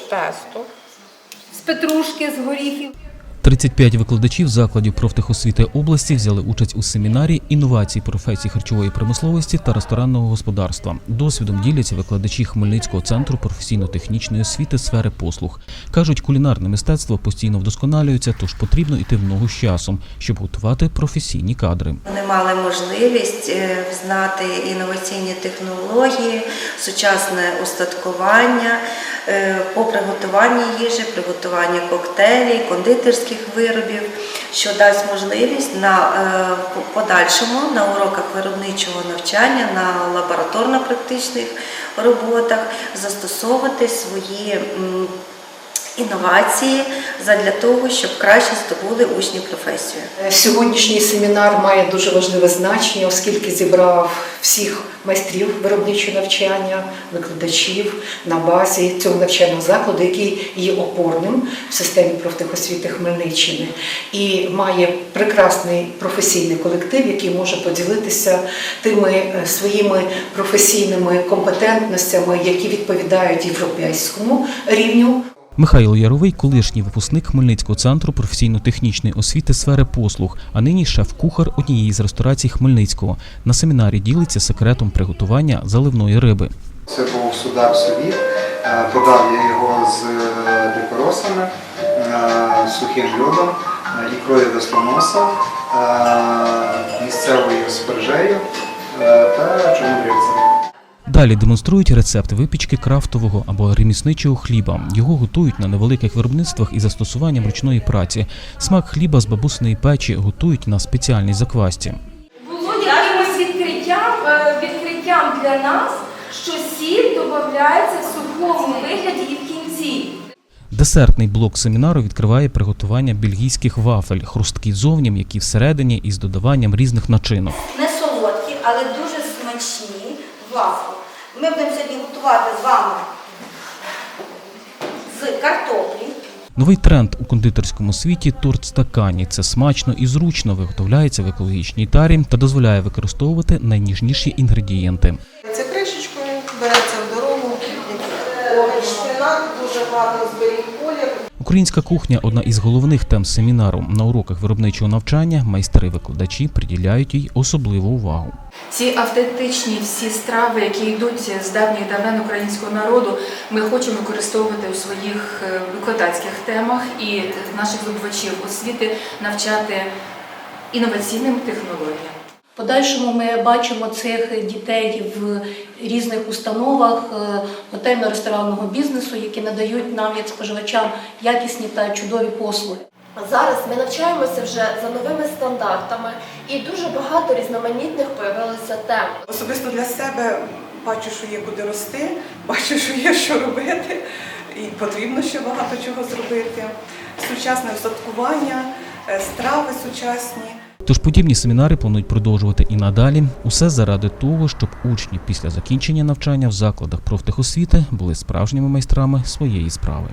песто. з петрушки, з горіхів. 35 викладачів закладів профтехосвіти області взяли участь у семінарі інновацій професій харчової промисловості та ресторанного господарства. Досвідом діляться викладачі Хмельницького центру професійно-технічної освіти сфери послуг. кажуть, кулінарне мистецтво постійно вдосконалюється, тож потрібно йти в ногу з часом, щоб готувати професійні кадри. Вони мали можливість е, знати інноваційні технології, сучасне устаткування е, по приготуванні їжі, приготуванні коктейлів, кондитерських виробів, що дасть можливість на е, по- подальшому на уроках виробничого навчання, на лабораторно-практичних роботах застосовувати свої. Інновації задля того, щоб краще здобули учні професію. Сьогоднішній семінар має дуже важливе значення, оскільки зібрав всіх майстрів виробничого навчання, викладачів на базі цього навчального закладу, який є опорним в системі профтехосвіти Хмельниччини, і має прекрасний професійний колектив, який може поділитися тими е, своїми професійними компетентностями, які відповідають європейському рівню. Михайло Яровий, колишній випускник Хмельницького центру професійно-технічної освіти сфери послуг, а нині шеф-кухар однієї з ресторацій Хмельницького. На семінарі ділиться секретом приготування заливної риби. Це був судак совіт. Е, Подав я його з е, дикоросами, е, сухим льодом, ікрою веслоноса, е, місцевою спержею та чорнобривцем. Далі демонструють рецепт випічки крафтового або ремісничого хліба. Його готують на невеликих виробництвах із застосуванням ручної праці. Смак хліба з бабусиної печі готують на спеціальній заквасці. Було якимось відкриттям, е, відкриттям для нас, що сіль додається в сухому вигляді і в кінці. Десертний блок семінару відкриває приготування бельгійських вафель, хрусткі зовні, які всередині із додаванням різних начинок. не солодкі, але дуже смачні вафли. Ми будемо сьогодні готувати з вами з картоплі. Новий тренд у кондитерському світі торт стакані. Це смачно і зручно виготовляється в екологічній тарі та дозволяє використовувати найніжніші інгредієнти. Це кришечкою, береться в дорогу, шпинат, дуже гарно зберіг колір. Українська кухня одна із головних тем семінару. На уроках виробничого навчання майстри-викладачі приділяють їй особливу увагу. Ці автентичні всі страви, які йдуть з давніх давен українського народу, ми хочемо використовувати у своїх е, викладацьких темах і наших здобувачів освіти навчати інноваційним технологіям. Подальшому ми бачимо цих дітей в різних установах е, готельно-ресторанного бізнесу, які надають нам, як споживачам, якісні та чудові послуги. Зараз ми навчаємося вже за новими стандартами, і дуже багато різноманітних появилося тем. Особисто для себе бачу, що є куди рости, бачу, що є що робити, і потрібно ще багато чого зробити. Сучасне устаткування, е, страви сучасні. Тож подібні семінари планують продовжувати і надалі. Усе заради того, щоб учні після закінчення навчання в закладах профтехосвіти були справжніми майстрами своєї справи.